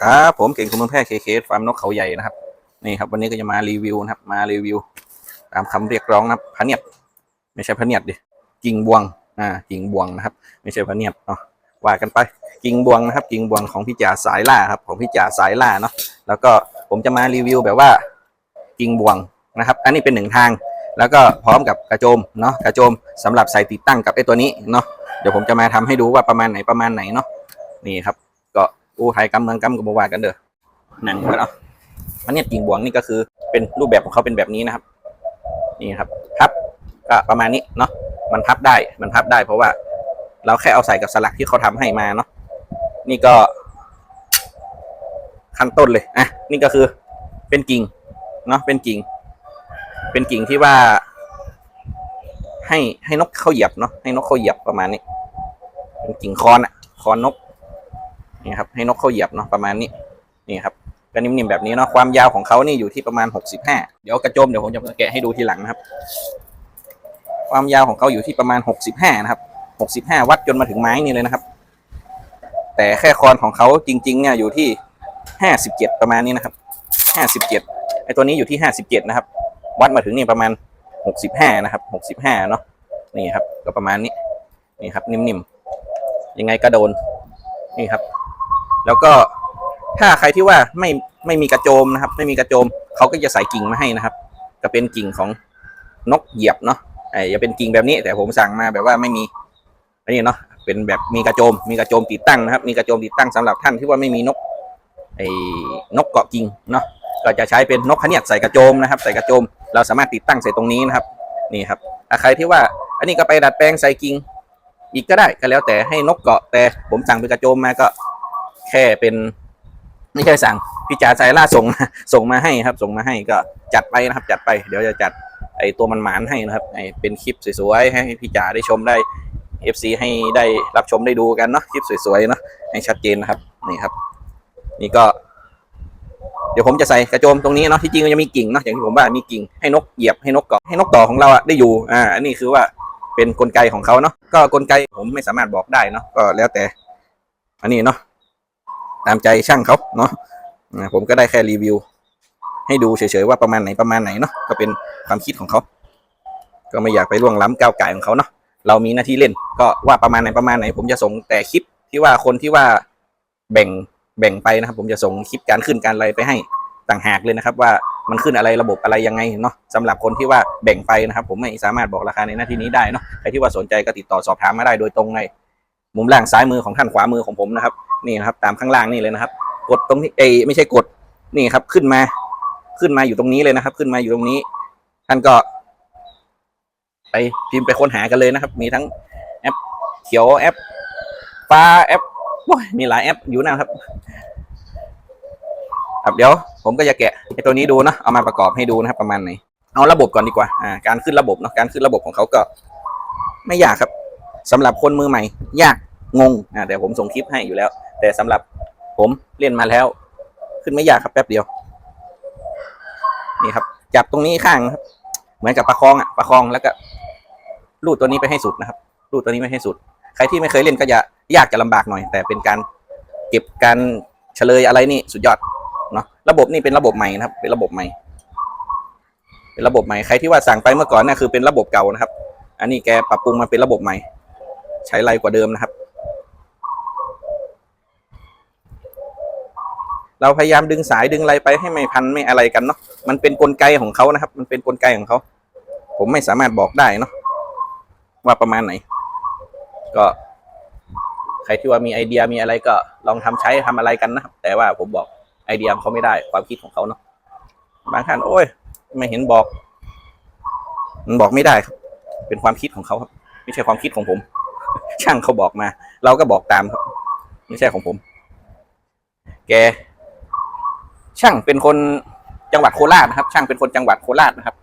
ครับผมเก่งคุณเมืองแพร่เคเคฟาร์มนกเขาใหญ่นะครับนี่ครับวันนี้ก็จะมารีวิวนะครับ มารีวิว ตามคำเรียกร้องนะพะเนียด ไม่ใช่พะเนียดดิกิ่งบวงอ่ากิ่งบวงนะครับ ไม่ใช่พะเนียดเนาะว่ากันไปกิ่งบวงนะครับกิ่งบวงของพี่จ่าสายล่าครับของพี่จ่าสายล่าเนาะแล้วก็ผมจะมารีวิวแบบว่ากิ่งบวงนะครับ อันนี้เป็นหนึ่งทาง แล้วก็พร้อมกับกระโจมเนาะกระโจมสำหรับใส่ติดตั้งกับไอ้ตัวนี้เนาะเดี๋ยวผมจะมาทำให้ดูว่าประมาณไหนประมาณไหนเนาะนี่ครับ ก็อู้ไทยกำเมืองกำกับบวากันเด้อนั่งก็เนาะมันเนี่ยกิ่งบวงนี่ก็คือเป็นรูปแบบของเขาเป็นแบบนี้นะครับ นี่ครับพับก็ประมาณนี้เนาะมันพับได้มันพับได้เพราะว่า เราแค่เอาใส่กับสลักที่เขาทำให้มาเนาะนี่ก็ ขั้นต้นเลยอะนี่ก็คือเป็นกิ่งเนาะเป็นกิ่ง เป็นกิ่งที่ว่า ให้ให้นกเขาเหยียบเนาะให้นกเขาเหยียบประมาณนี้ เป็นกิ่งคอนอะคอนนก นี่ครับให้นกเข้าเหยียบเนาะประมาณนี้นี่ครับก็นิ่มๆแบบนี้เนาะความยาวของเขานี่อยู่ที่ประมาณหกสิบห้าเดี๋ยวกระโจมเดี๋ยวผมจะแกะให้ดูทีหลังนะครับ ความยาวของเขาอยู่ที่ประมาณหกสิบห้านะครับหกสิบห้าวัดจนมาถึงไม้นี่เลยนะครับ แต่แค่คอนของเขาจริงๆเนี่ยอยู่ที่ห้าสิบเจ็ดประมาณนี้นะครับห้าสิบเจ็ดไอตัวนี้อยู่ที่ห้าสิบเจ็ดนะครับ วัดมาถึงนี่ประมาณหกสิบห้านะครับหกสิบห้าเนาะนี่ครับก็ประมาณนี้นี่ครับนิ่มๆยังไงก็โดนนี่ครับ แล้วก็ถ้าใครที่ว่าไม่ไม่มีกระโจมนะครับ ไม่มีกระโจมเขาก็จะใส่กิ่งมาให้นะครับ ก็เป็นกิ่งของนกเหยียบเนาะไอ้จะเป็นกิ่งแบบนี้แต่ผมสั่งมาแบบว่าไม่มีอันนี้เนาะเป็นแบบมีกระโจม มีกระโจมติดตั้งนะครับ มีกระโจมติดตั้งสำหรับท่านที่ว่าไม่มีนกไอ้นกเกาะกิ่งเนาะก็จะใช้เป็นนกขเนียดใส่กระโจมนะครับ ใส่กระโจม เราสามารถติดตั้งใส่ตรงนี้นะครับนี่ครับใครที่ว่าอันนี้ก็ไปดัดแปลงใส่กิ่งอีกก็ได้ก็แล้วแต่ให้นกเกาะแต่ผมสั่งเป็นกระโจมมาก็ แค่เป็น ไม่ใช่สั่งพี่จ๋าใจล่าส่งส่งมาให้ครับ ส่งมาให้ก็จัดไปนะครับ จัดไปเดี๋ยวจะจัดไอตัวมันหมานให้นะครับไอเป็นคลิปสวยๆให้พี่จ๋าได้ชมได้ FC ให้ได้รับชมได้ดูกันเนาะคลิปสวยๆเนาะให้ชัดเจนนะครับนี่ครับ นี่ก็ เดี๋ยวผมจะใส่กระโจมตรงนี้เนาะที่จริงมันจะมีกิ่งเนาะอย่างที่ผมว่ามีกิ่งให้นกเหยียบให้นกเกาะให้นกต่อของเราอะได้อยู่อ่าอันนี้คือว่าเป็นกลไกของเขาเนาะก็กลไกผมไม่สามารถบอกได้เนาะก็แล้วแต่ อันนี้เนาะ ตามใจช่างเขาเนาะผมก็ได้แค่รีวิว ให้ดูเฉยๆว่าประมาณไหนประมาณไหนเนาะก็เป็นความคิดของเขา ก็ไม่อยากไปล่วงล้ำก้าวไก่ของเขาเนาะเรามีหน้าที่เล่น ก็ว่าประมาณไหนประมาณไหน ผมจะส่งแต่คลิปที่ว่าคนที่ว่าแบ่งแบ่งไปนะครับ ผมจะส่งคลิปการขึ้นการอะไรไปให้ต่างหากเลยนะครับ ว่ามันขึ้นอะไรระบบอะไรยังไงเนาะสำหรับคนที่ว่าแบ่งไปนะครับ ผมไม่สามารถบอกราคาในหน้าที่นี้ได้เนาะใครที่ว่าสนใจก็ติดต่อสอบถามมาได้โดยตรงใน มุมล่างซ้ายมือของท่านขวามือของผมนะครับ นี่นะครับ ตามข้างล่างนี่เลยนะครับ กดตรงที่เอไม่ใช่กดนี่ครับ ขึ้นมา ขึ้นมาอยู่ตรงนี้เลยนะครับ ขึ้นมาอยู่ตรงนี้ ท่านก็ ไปพิมพ์ไปค้นหากันเลยนะครับ มีทั้งแอปเขียวแอปฟ้าแอปมีหลายแอปอยู่นะครับครับเดี๋ยวผมก็จะแกะไอตัวนี้ดูนะเอามาประกอบให้ดูนะครับประมาณไหนเอาระบบก่อนดีกว่าอ่า การขึ้นระบบเนาะการขึ้นระบบของเขาก็ ไม่ยากครับสำหรับคนมือใหม่ ยาก งงอ่าเดี๋ยวผมส่งคลิปให้อยู่แล้ว แต่สำหรับผมเล่นมาแล้ว ขึ้นไม่ยากครับแป๊บเดียว นี่ครับ จับตรงนี้ข้างครับ เหมือนกับประคองอะประคองแล้วก็ลูดตัวนี้ไปให้สุดนะครับลูดตัวนี้ไปให้สุด ใครที่ไม่เคยเล่นก็จะยากจะลำบากหน่อย แต่เป็นการเก็บการเฉลยอะไรนี่สุดยอดเนาะระบบนี่เป็นระบบใหม่นะครับ เป็นระบบใหม่ เป็นระบบใหม่ใครที่ว่าสั่งไปเมื่อก่อนนี่ยคือเป็นระบบเก่านะครับ อันนี้แกปรับปรุงมาเป็นระบบใหม่ ใช้ไรกว่าเดิมนะครับ เราพยายามดึงสายดึงอะไรไปให้ไม่พันไม่อะไรกันเนาะมันเป็นกลไกของเขานะครับ มันเป็นกลไกของเขา ผมไม่สามารถบอกได้เนาะว่าประมาณไหน ก็ ใครที่ว่ามีไอเดียมีอะไรก็ลองทำใช้ทำอะไรกันนะครับแต่ว่าผมบอกไอเดียเขาไม่ได้ ความคิดของเขาเนาะบางท่านโอ้ย ไม่เห็นบอก มันบอกไม่ได้ครับ เป็นความคิดของเขาครับ ไม่ใช่ความคิดของผม ช่างเขาบอกมา เราก็บอกตามครับ ไม่ใช่ของผม แก ช่างเป็นคนจังหวัดโคราชนะครับ ช่างเป็นคนจังหวัดโคราชนะครับ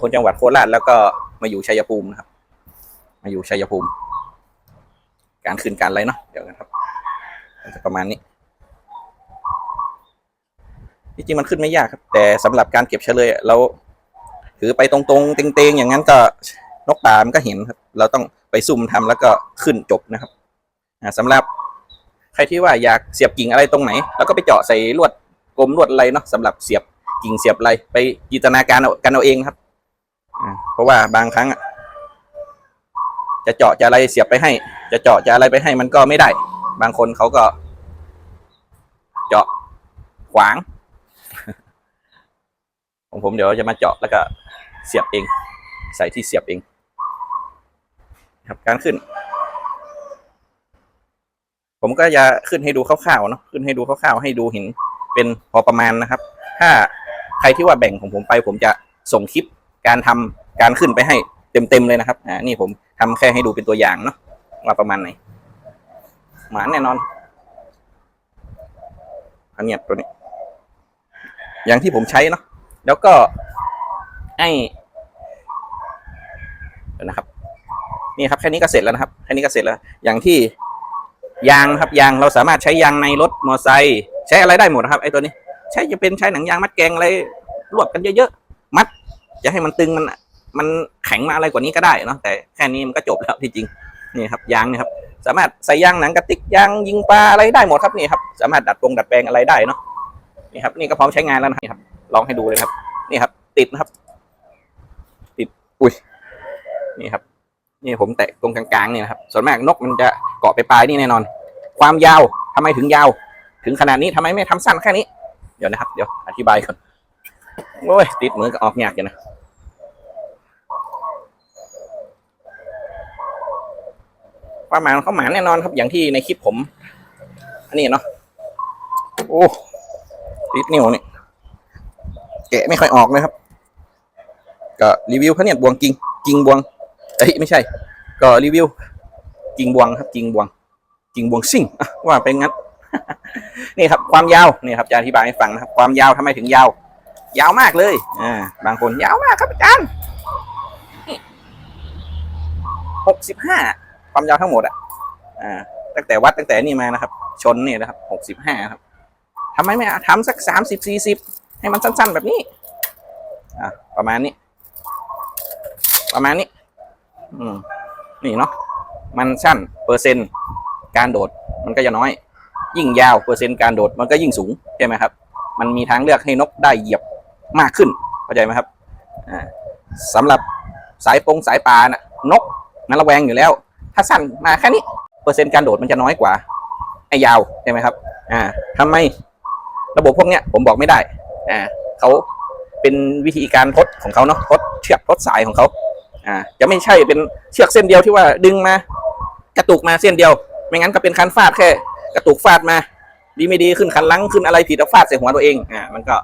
คนจังหวัดโคราชแล้วก็มาอยู่ชัยภูมินะครับ มาอยู่ชัยภูมิ การคืนการอะไรเนาะเดี๋ยวกันครับจะประมาณนี้จริงๆมันขึ้นไม่ยากครับ แต่สำหรับการเก็บเฉลยเราถือไปตรงๆ เต็งๆ อย่างนั้นก็นกป่ามันก็เห็นครับ เราต้องไปซุ่มทำแล้วก็ขึ้นจบนะครับอ่าสำหรับใครที่ว่าอยากเสียบกิ่งอะไรตรงไหน แล้วก็ไปเจาะใส่ลวด กลมลวดอะไรเนาะสำหรับเสียบกิ่งเสียบอะไรไปจินตนาการเอากันเอาเองครับเพราะว่าบางครั้งอะจะเจาะจะอะไรเสียบไปให้ จะเจาะจะอะไรไปให้มันก็ไม่ได้ บางคนเขาก็ เจาะขวางของผมเดี๋ยวจะมาเจาะแล้วก็เสียบเอง ใส่ที่เสียบเอง ครับการขึ้น ผมก็จะขึ้นให้ดูคร่าวๆเนาะขึ้นให้ดูคร่าวๆให้ดูเห็น เป็นพอประมาณนะครับ ถ้าใครที่ว่าแบ่งของผมไปผมจะส่งคลิปการทำการขึ้นไปให้เต็มๆเลยนะครับอ่านี่ผมทำแค่ให้ดูเป็นตัวอย่างเนาะว่าประมาณไหนหมาแน่นอน อันเนี้ยตัวนี้ อย่างที่ผมใช้เนาะแล้วก็ไอ้นะครับ นี่ครับแค่นี้ก็เสร็จแล้วนะครับแค่นี้ก็เสร็จแล้ว อย่างที่ ยางนะครับยางเราสามารถใช้ยางในรถมอเตอร์ไซค์ใช้อะไรได้หมดนะครับไอ้ตัวนี้ ใช้จะเป็นใช้หนังยางมัดแกงอะไรรวบกันเยอะๆมัดจะให้มันตึงมันมันแข็งมาอะไรกว่านี้ก็ได้เนาะแต่แค่นี้มันก็จบแล้วที่จริงนี่ครับยางนี่ครับ สามารถใส่ยางหนังกระติกยางยิงปลาอะไรได้หมดครับนี่ครับ สามารถดัดปรงดัดแปลงอะไรได้เนาะนี่ครับนี่ก็พร้อมใช้งานแล้วนะครับลองให้ดูเลยครับ นี่ครับ ติดนะครับ ติดอุ้ยนี่ครับ นี่ผมแตะตรงกลางๆเนี่นะครับส่วนมากนกมันจะเกาะไปปลายนี่แน่นอน ความยาวทำไมถึงยาว ถึงขนาดนี้ทำไมไม่ทำสั้นแค่นี้ เดี๋ยวนะครับ เดี๋ยวอธิบายก่อนโอ้ยติดมือก็ออกยากอยู่นะความหมายของเขาหมาแน่นอนครับอย่างที่ในคลิปผม อันนี้เนาะโอ้ติดนิ้วนี่แกะไม่ค่อยออกเลยครับ ก็รีวิวเขาเนี่ยบวงกิงกิงบวง เอ้ยไม่ใช่ ก็รีวิวกิ่งบวงครับกิ่งบวงกิ่งบวงซิ่งว่าเป็นงั้นนี่ครับความยาวนี่ครับจะอธิบายให้ฟังนะครับความยาวทำไมถึงยาว ยาวมากเลยอ่าบางคนยาวมากครับอาจารย์หกสิบห้าความยาวทั้งหมดอะอ่าตั้งแต่วัดตั้งแต่นี่มานะครับ ชนนี่นะครับหกสิบห้าครับทำไมไม่ทำสักสามสิบสี่สิบให้มันสั้น ๆ แบบนี้อะประมาณนี้ ประมาณนี้ อืมนี่เนาะมันสั้นเปอร์เซ็นต์การโดดมันก็จะน้อย ยิ่งยาวเปอร์เซ็นต์การโดดมันก็ยิ่งสูงใช่ไหมครับ มันมีทางเลือกให้นกได้เหยียบมากขึ้นเข้าใจไหมครับอ่าสำหรับสายปงสายปลาน่ะนกมันระแวงอยู่แล้ว ถ้าสั้นมาแค่นี้เปอร์เซ็นต์การโดดมันจะน้อยกว่าไอ้ยาวใช่ไหมครับ อ่าทำไมระบบพวกเนี้ยผมบอกไม่ได้ อ่าเขาเป็นวิธีการทดของเขาเนาะทดเชือกทดสายของเขา อ่าจะไม่ใช่เป็นเชือกเส้นเดียวที่ว่าดึงมา กระตุกมาเส้นเดียว ไม่งั้นก็เป็นคันฟาดแค่ กระตุกฟาดมา ดีไม่ดีขึ้นคันลังขึ้นอะไรผิดแล้วฟาดใส่หัวตัวเองอ่ามันก็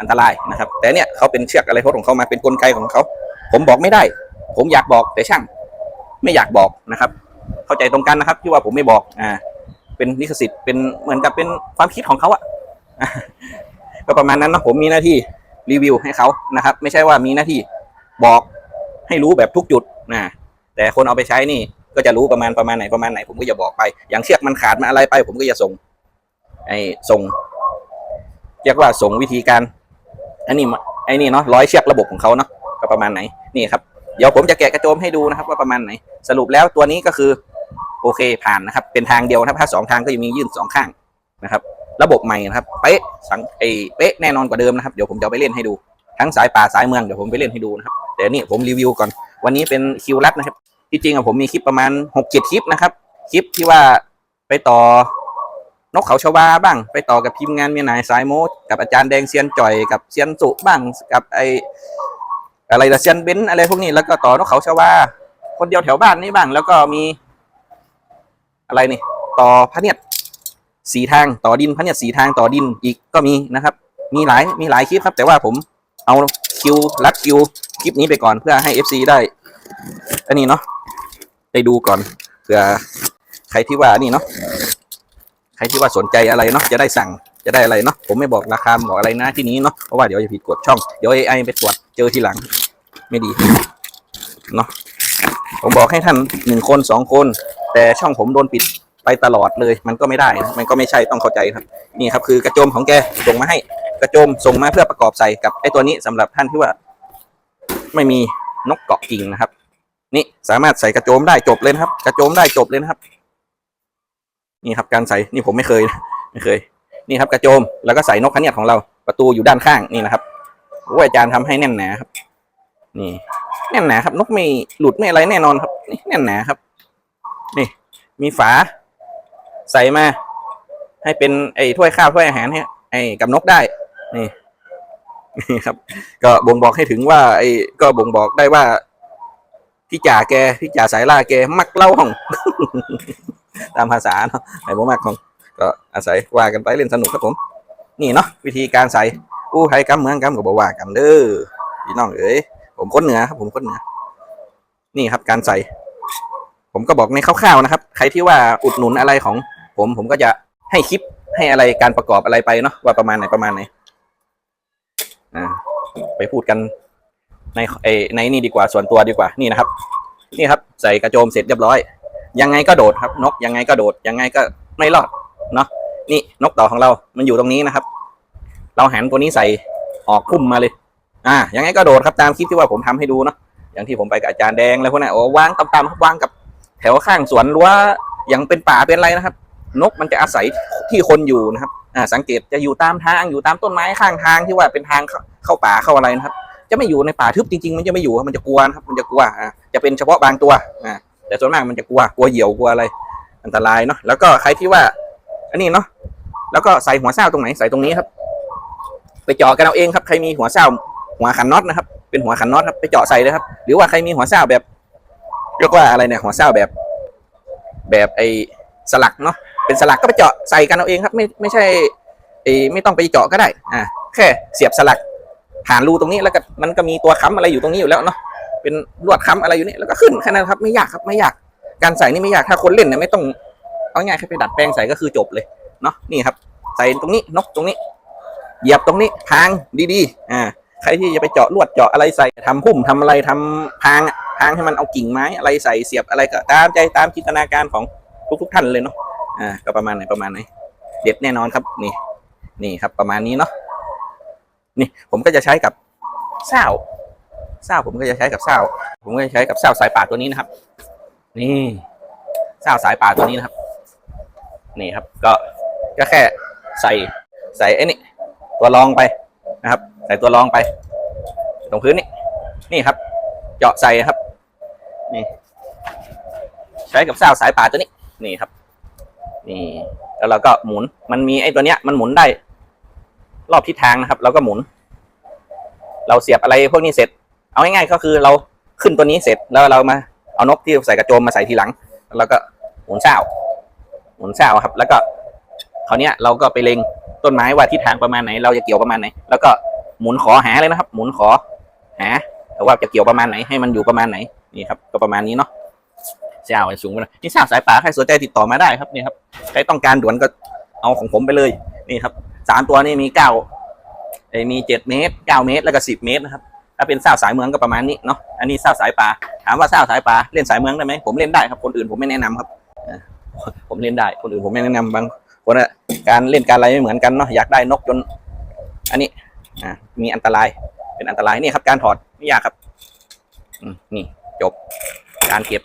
อันตรายนะครับ แต่เนี่ยเขาเป็นเชือกอะไรทดของเขามาเป็นกลไกของเขา ผมบอกไม่ได้ ผมอยากบอกแต่ช่าง ไม่อยากบอกนะครับ เข้าใจตรงกันนะครับ ที่ว่าผมไม่บอกอ่าเป็นลิขสิทธิ์เป็นเหมือนกับเป็นความคิดของเขาอะ่ะก็ประมาณนั้นนะผมมีหน้าที่รีวิวให้เขานะครับ ไม่ใช่ว่ามีหน้าที่บอก ให้รู้แบบทุกจุดนะแต่คนเอาไปใช้นี่ก็จะรู้ประมาณประมาณไหนประมาณไหนผมก็จะบอกไป อย่างเชือกมันขาดมาอะไรไป ผมก็จะส่งไอ้ส่งเรียกว่าส่งวิธีการอันนี้ไอ้นี่เนาะร้อยเชือกระบบของเขาเนาะก็ประมาณไหนนี่ครับเดี๋ยวผมจะแกะกระโจมให้ดูนะครับ ว่าประมาณไหน สรุปแล้วตัวนี้ก็คือโอเคผ่านนะครับ เป็นทางเดียวนะครับถ้าสองทางก็จะมียื่นสองข้างนะครับ ระบบใหม่นะครับเป๊ะสังเอเป๊ะแน่นอนกว่าเดิมนะครับเดี๋ยวผมจะไปเล่นให้ดู ทั้งสายป่าสายเมืองเดี๋ยวผมไปเล่นให้ดูนะครับ แต่นี่ผมรีวิวก่อน วันนี้เป็นคิวรัดนะครับ ที่จริงอะผมมีคลิปประมาณหกเจ็ดคลิปนะครับ คลิปที่ว่าไปต่อนกเขาชวาบ้าง ไปต่อกับทีมงานเมียนายสายโมดกับอาจารย์แดงเซียนจ่อยกับเซียนสุบ้างกับไออะไรละเซียนเบนอะไรพวกนี้แล้วก็ต่อนกเขาชวาคนเดียวแถวบ้านนี่บ้าง แล้วก็มี อะไรนี่ ต่อพระเนียดสีทางต่อดินพระเนียดสีทางต่อดินอีกก็มีนะครับ มีหลายมีหลายคลิปครับ แต่ว่าผมเอาคิวรัดคิว คลิปนี้ไปก่อนเพื่อให้ FC ได้ อันนี้เนาะได้ดูก่อนเผื่อใครที่ว่านี่เนาะใครที่ว่าสนใจอะไรเนาะจะได้สั่งจะได้อะไรเนาะผมไม่บอกราคาบอกอะไรนะที่นี้เนาะเพราะว่าเดี๋ยวจะผิดกฎช่องเดี๋ยว AI ไปตรวจเจอทีหลัง ไม่ดีเนาะผมบอกให้ท่านหนึ่งคนสองคน แต่ช่องผมโดนปิดไปตลอดเลย มันก็ไม่ได้นะมันก็ไม่ใช่ต้องเข้าใจครับ นี่ครับคือกระโจมของแกส่งมาให้กระโจมส่งมาเพื่อประกอบใส่กับไอ้ตัวนี้สำหรับท่านที่ว่า ไม่มีนกเกาะกิ่งนะครับ นี่สามารถใส่กระโจมได้จบเลยนะครับ กระโจมได้จบเลยนะครับ นี่ครับการใส่นี่ผมไม่เคยไม่เคย นี่ครับกระโจมแล้วก็ใส่นกขะเนียดของเราประตูอยู่ด้านข้างนี่นะครับโอ้ยอาจารย์ทำให้แน่นหนาครับ นี่แน่นหนาครับ นกไม่หลุดไม่อะไรแน่นอนครับนี่แน่นหนาครับ นี่ มีฝา ใส่มา ให้เป็นไอ้ถ้วยข้าวถ้วยอาหารให้ไอ้กับนกได้ นี่ นี่ครับ ก็บ่งบอกให้ถึงว่าไอ้ก็บ่งบอกได้ว่าพี่จ่าแกพี่จ่าสายล่าแกมักเล่าห้อง ตามภาษาเนาะไอ้บ่มักของก็อาศัยว่ากันไปเล่นสนุกครับผม นี่เนาะวิธีการใส่อู้ไทยกำเมืองกำก็บอกว่ากันเด้อพี่น้องเอ๋ยผมคนเหนือครับ ผมคนเหนือนี่ครับการใส่ ผมก็บอกในคร่าวๆนะครับ ใครที่ว่าอุดหนุนอะไรของ ผมผมก็จะให้คลิปให้อะไรการประกอบอะไรไปเนาะว่าประมาณไหนประมาณไหน อ่าไปพูดกันในเอในนี่ดีกว่าส่วนตัวดีกว่านี่นะครับ นี่ครับ ใส่กระโจมเสร็จเรียบร้อย ยังไงก็โดดครับ นกยังไงก็โดด ยังไงก็ไม่รอดเนาะนี่นกต่อของเรา มันอยู่ตรงนี้นะครับ เราหันตัวนี้ใส่ออกพุ่มมาเลย อ่า ยังไงก็โดดครับตามคลิปที่ว่าผมทำให้ดูเนาะอย่างที่ผมไปกับอาจารย์แดงแล้วพวกนั้นโอ้วางต่ำๆครับวางกับแถวข้างสวนรั้วอย่างเป็นป่าเป็นอะไรนะครับ นกมันจะอาศัยที่คนอยู่นะครับ อ่าสังเกตจะอยู่ตามทางอยู่ตามต้นไม้ข้างทางที่ว่าเป็นทางเข้าป่าเข้าอะไรนะครับ จะไม่อยู่ในป่าทึบจริงๆ มันจะไม่อยู่ครับมันจะกลัวครับมันจะกลัวอ่าจะเป็นเฉพาะบางตัวอ่าแต่ส่วนมากมันจะกลัวกลัวเหยี่ยวกลัวอะไร อันตรายเนาะแล้วก็ใครที่ว่า อันนี้เนาะแล้วก็ใส่หัวเส้าตรงไหนใส่ตรงนี้ครับ ไปเจาะกันเอาเองครับใครมีหัวเส้าหัวขันน็อตนะครับ เป็นหัวขันน็อตครับไปเจาะใส่เลยครับ หรือว่าใครมีหัวเส้าแบบเรียกว่าอะไรเนี่ยหัวเส้าแบบ แบบไอ้สลักเนาะ เป็นสลักก็ไปเจาะใส่กันเอาเองครับ ไม่ไม่ใช่ไม่ต้องไปเจาะก็ได้อ่าแค่เสียบสลักผ่านรูตรงนี้แล้วก็มันก็มีตัวค้ำอะไรอยู่ตรงนี้อยู่แล้วเนาะเป็นลวดค้ำอะไรอยู่นี่แล้วก็ขึ้นแค่นั้นครับไม่ยากครับไม่ยากการใส่นี่ไม่ยากถ้าคนเล่นเนี่ยไม่ต้องเอาง่ายแค่ไปดัดแปลงใส่ก็คือจบเลยเนาะนี่ครับ ใส่ตรงนี้นกตรงนี้ เหยียบตรงนี้พางดีๆอ่าใครที่จะไปเจาะลวดเจาะอะไรใส่ทำพุ่มทำอะไรทำพางพางให้มันเอากิ่งไม้อะไรใส่เสียบอะไรก็ตามใจตามจินตนาการของทุกๆท่านเลยเนาะ อ่าก็ประมาณไหนประมาณไหน เด็ดแน่นอนครับ นี่ นี่ครับ ประมาณนี้เนาะนี่ผมก็จะใช้กับเศร้าเศร้าผมก็จะใช้กับเศร้าผมก็จะใช้กับเศร้าสายป่าตัวนี้นะครับ นี่เศร้าสายป่าตัวนี้นะครับ นี่ครับ ก็ก็แค่ใส่ใส่ไอ้นี่ตัวรองไปนะครับ ใส่ตัวรองไป ตรงพื้นนี่นี่ครับ เจาะใส่ครับ นี่ ใช้กับเศร้าสายป่าตัวนี้ นี่ครับ นี่แล้วเราก็หมุน มันมีไอ้ตัวเนี้ยมันหมุนได้ รอบทิศทางนะครับ เราก็หมุน เราเสียบอะไรพวกนี้เสร็จ เอาง่ายๆก็คือเราขึ้นตัวนี้เสร็จแล้วเรามาเอานกที่ใส่กระโจมมาใส่ทีหลัง แล้วก็หมุนเศร้าหมุนเศร้าครับ แล้วก็คราวเนี้ยเราก็ไปเล็งต้นไม้ว่าทิศทางประมาณไหน เราจะเกี่ยวประมาณไหน แล้วก็หมุนขอหาเลยนะครับ หมุนขอหาแต่ว่าจะเกี่ยวประมาณไหนให้มันอยู่ประมาณไหนนี่ครับ ก็ประมาณนี้เนาะ เศร้าสูงไปเลยนี่เศร้าสายป่าใครสนใจติดต่อมาได้ครับนี่ครับใครต้องการด่วนก็เอาของผมไปเลยนี่ครับสามตัวนี่มีเก้าเอ้มีเจ็ดเมตรเก้าเมตรแล้วก็สิบเมตรนะครับถ้าเป็นเศร้าสายเมืองก็ประมาณนี้เนาะอันนี้เศร้าสายป่าถามว่าเศร้าสายป่าเล่นสายเมืองได้ไหมผมเล่นได้ครับคนอื่นผมไม่แนะนำครับผมเล่นได้คนอื่นผมไม่แนะนำบางคนอะการเล่นการอะไรไม่เหมือนกันเนาะอยากได้นกจน อันนี้อ่ามีอันตรายเป็นอันตรายนี่ครับ การถอดไม่ยากครับนี่จบการเก็บ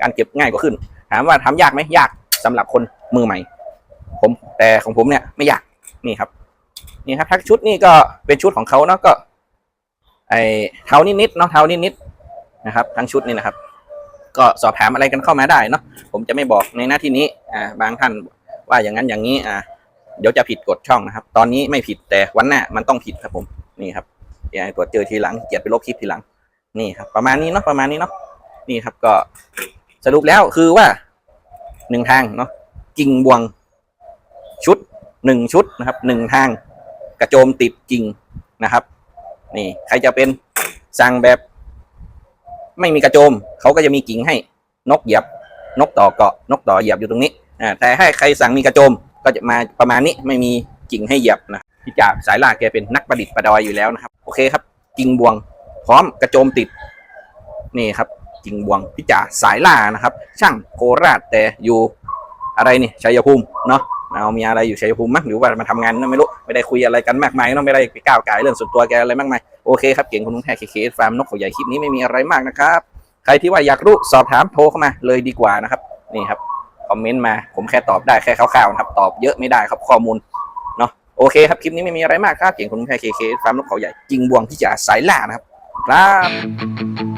การเก็บง่ายกว่าขึ้น ถามว่าทำยากไหมยากสำหรับคนมือใหม่ ผมแต่ของผมเนี่ยไม่ยากนี่ครับ นี่ครับถ้าชุดนี่ก็เป็นชุดของเขาเนาะก็ ไอเท้านิดๆเนาะเท้านิดๆนะครับ ทั้งชุดนี่นะครับ ก็สอบถามอะไรกันเข้ามาได้เนาะผมจะไม่บอกในหน้าที่นี้อ่าบางท่านว่าอย่างนั้นอย่างนี้อ่าเดี๋ยวจะผิดกฎช่องนะครับ ตอนนี้ไม่ผิดแต่วันหน้ามันต้องผิดครับผมนี่ครับอย่าให้ตรวจเจอทีหลังเกียรติไปลบคลิปทีหลัง นี่ครับ ประมาณนี้เนาะประมาณนี้เนาะนี่ครับก็ สรุปแล้วคือว่าหนึ่งทางเนาะกิ่งบวงชุดหนึ่งชุดนะครับหนึ่งทาง กระโจมติดกิ่งนะครับ นี่ใครจะเป็นสั่งแบบ ไม่มีกระโจมเขาก็จะมีกิ่งให้นกเหยียบนกต่อเกาะนกต่อเหยียบอยู่ตรงนี้อ่าแต่ให้ใครสั่งมีกระโจมก็จะมาประมาณนี้ไม่มีกิ่งให้เหยียบนะพี่จ่าสายล่าแกเป็นนักประดิษฐ์ประดอยอยู่แล้วนะครับ โอเคครับ กิ่งบวง พร้อมกระโจมติด นี่ครับ กิ่งบวงพี่จ่าสายล่านะครับ ช่างโคราชแต่อยู่อะไรนี่ชัยภูมิเนาะเอามีอะไรอยู่ชัยภูมิมั้งหรือว่ามาทำงานนั่นไม่รู้ไม่ได้คุยอะไรกันมากมายเนาะไม่ได้ไปก้าวไก่เรื่องส่วนตัวแกอะไรมากมายโอเคครับเก่งคุณลุงแท้เคเคฟาร์มนกเขาใหญ่คลิปนี้ไม่มีอะไรมากนะครับใครที่ว่าอยากรู้สอบถามโทรเข้ามาเลยดีกว่านะครับนี่ครับคอมเมนต์มาผมแค่ตอบได้แค่คร่าวๆนะครับตอบเยอะไม่ได้ครับข้อมูลเนาะโอเคครับคลิปนี้ไม่มีอะไรมากครับเก่งคุณแค่เคเคฟาร์มนกเขาใหญ่จริงบวงที่จะสายล่านะครับครับ